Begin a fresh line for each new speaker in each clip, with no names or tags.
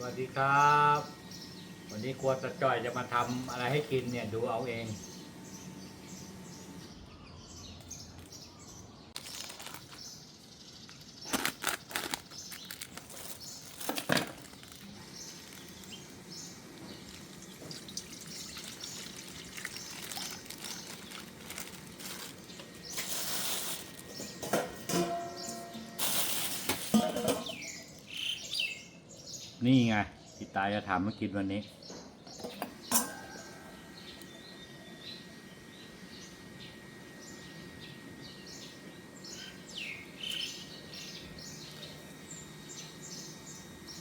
สวัสดีครับ วันนี้ครัวตะจ่อยจะมาทำอะไรให้กินเนี่ยดูเอาเอง นี่ไงพี่ตายจะทำให้กินวันนี้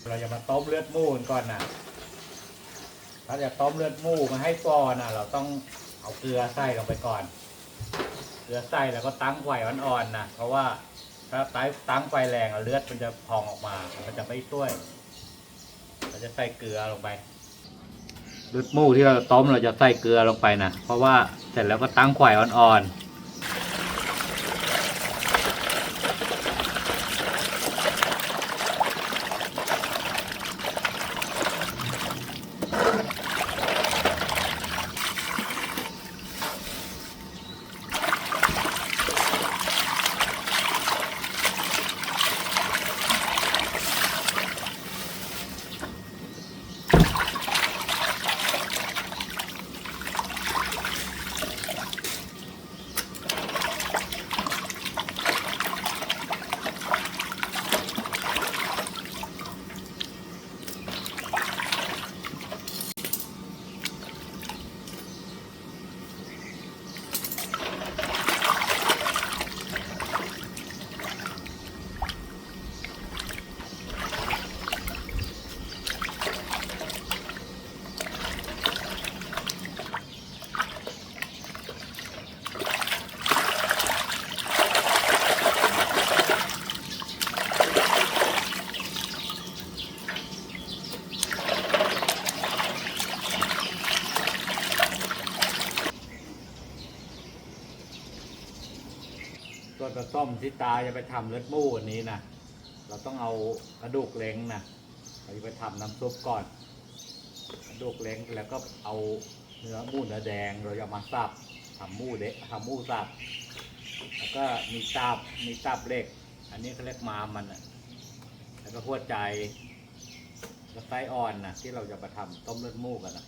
เราจะมาต้มเลือดหมูกันก่อนนะถ้าจะต้มเลือดหมูมาให้ฟอนะเราต้องเอาเกลือใส่ลงไปก่อน เกลือใส่แล้วก็ตั้งไฟอ่อนๆนะเพราะว่าถ้าตั้งตั้งไฟแรงเลือดมันจะพองออกมา มันจะไม่ช่วย เราจะใส่เกลือลงไปเลือดหมูที่เราต้มเราจะใส่เกลือลงไปนะเพราะว่าเสร็จแล้วก็ตั้งไข่อ่อนๆ ส่วนผสมที่ตาจะไปทำเลือดหมูวันนี้นะเราต้องเอากระดูกเล้งนะเราจะไปทำน้ำซุปก่อน กระดูกเล้งแล้วก็เอาเนื้อหมูเนื้อแดงเราจะมาสับทำหมูเด็กทำหมูสับแล้วก็มีตับมีตับเล็ก อันนี้เขาเรียกมามันนะแล้วก็หัวใจแล้วไส้อ่อนนะที่เราจะมาทำต้มเลือดหมูกันนะ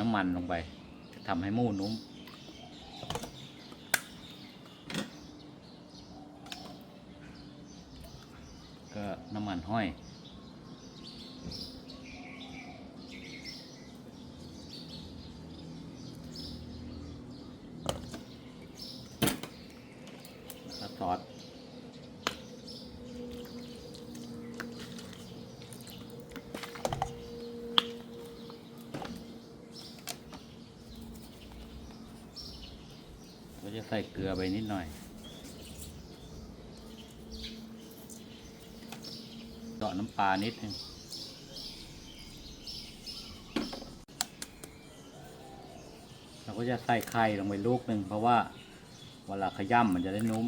น้ำมันลงไปทำให้หมูนุ่ม ก็น้ำมันห้อยแล้วก็ซอส ใส่เกลือไปนิดหน่อยเจาะน้ำปลานิดนึงเราก็จะใส่ไข่ลงไปลูกหนึ่งเพราะว่าเวลาขย่ำมันจะได้นุ่ม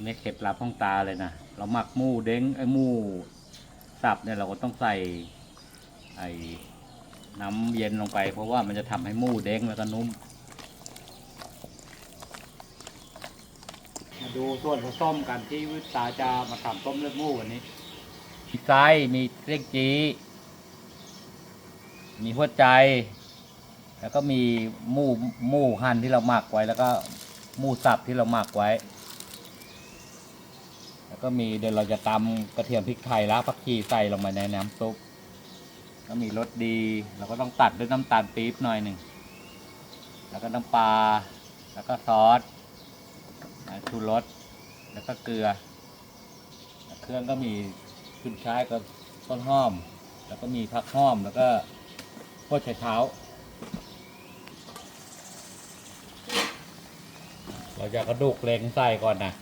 อันนี้เคล็ดลับของตาเลยนะ เราหมักหมูเด้งไอ้หมูสับเนี่ยเราก็ต้องใส่ไอ้น้ำเย็นลงไป เพราะว่ามันจะทำให้หมูเด้งแล้วก็นุ่ม มาดูส่วนผสมกันที่วิตาจะมาทำต้มเลือดหมูวันนี้มีไส้มีเล็กจี มีหัวใจ แล้วก็มีหมูหมูหั่นที่เราหมักไว้ แล้วก็หมูสับที่เราหมักไว้ ก็มีเดี๋ยวเราจะตำกระเทียมพริกไทยแล้วผักชีใส่ลงไปในน้ำซุปก็มีรสดี เราก็ต้องตัดด้วยน้ำตาลปี๊บหน่อยหนึ่ง แล้วก็น้ำปลา แล้วก็ซอสชูรส แล้วก็เกลือ เครื่องก็มีขึ้นช่ายก็ต้นหอม แล้วก็มีผักหอม แล้วก็พวกไชเท้า เราจะกระดูกเล้งใส่ก่อนนะ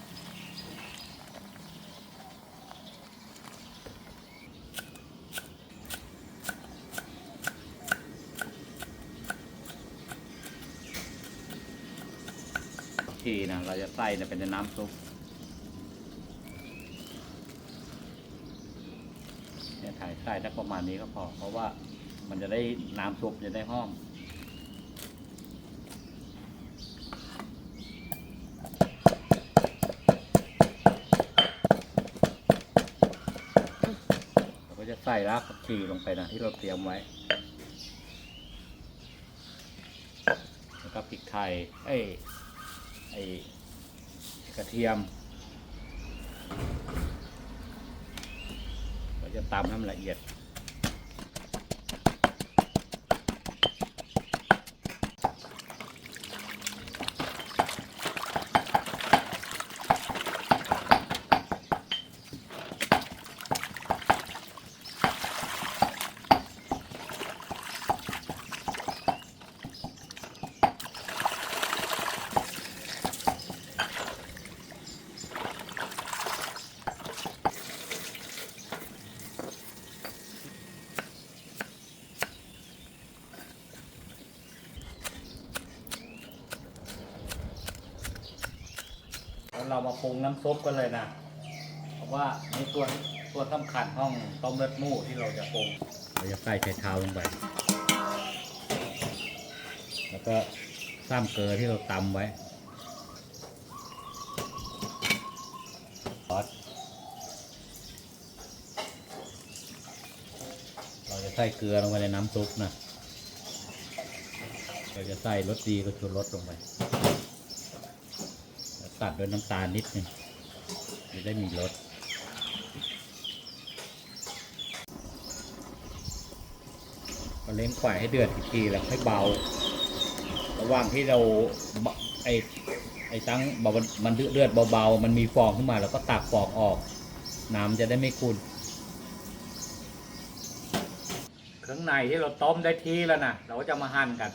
ีนะเราจะใส่เนี่ยเป็นน้ำซุปเนี่ยถ่ายใส่ได้ประมาณนี้ก็พอ เพราะว่ามันจะได้น้ำซุปจะได้หอมเราก็จะใส่รากผักชีลงไปนะที่เราเตรียมไว้ แล้วก็พริกไทย เอ้ ไอ้กระเทียม เราจะตำให้มันละเอียด เรามาปรุงน้ำซุปกันเลยนะ เพราะว่าในส่วนส่วนสำคัญห้องต้มเลือดหมูที่เราจะปรุง เราจะใส่ไชเท้าลงไป แล้วก็ซ้ำเกลือที่เราตำไว้ซอสเราจะใส่เกลือลงไปในน้ำซุปนะ เราจะใส่รสดีก็ชูรสลงไป ตัดด้วยน้ำตาลนิดนึงจะได้มีรสก็เล้งไฟให้เดือดอีกทีแล้วให้เบา ระหว่างที่เราไอไอตั้งมันเดือดเบาๆ มันมีฟองขึ้นมาแล้วก็ตักฟองออก น้ำจะได้ไม่ขุ่นเครื่องในที่เราต้มได้ที่แล้วนะเราก็จะมาหั่นกัน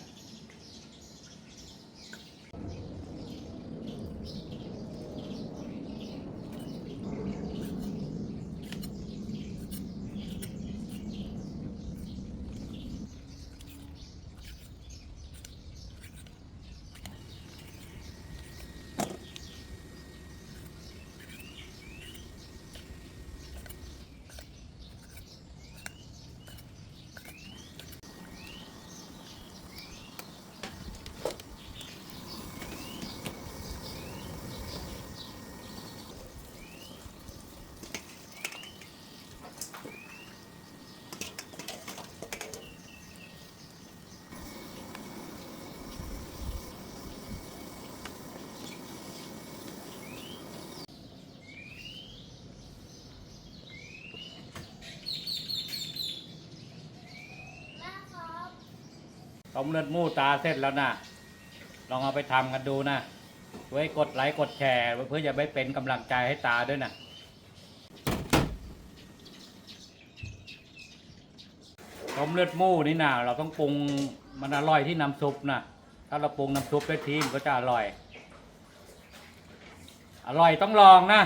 มเลือดมูตาเสร็จแล้วนะลองเอาไปทำกันดูนะช่วยกดไลค์กดแชร์เพื่อจะไปเป็นกำลังใจให้ตาด้วยนะต้มเลือดมูนี่นะเราต้องปรุงมันอร่อยที่น้ำซุปนะถ้าเราปรุงน้ำซุปได้ทีมนก็จะอร่อย อร่อยต้องลองนะ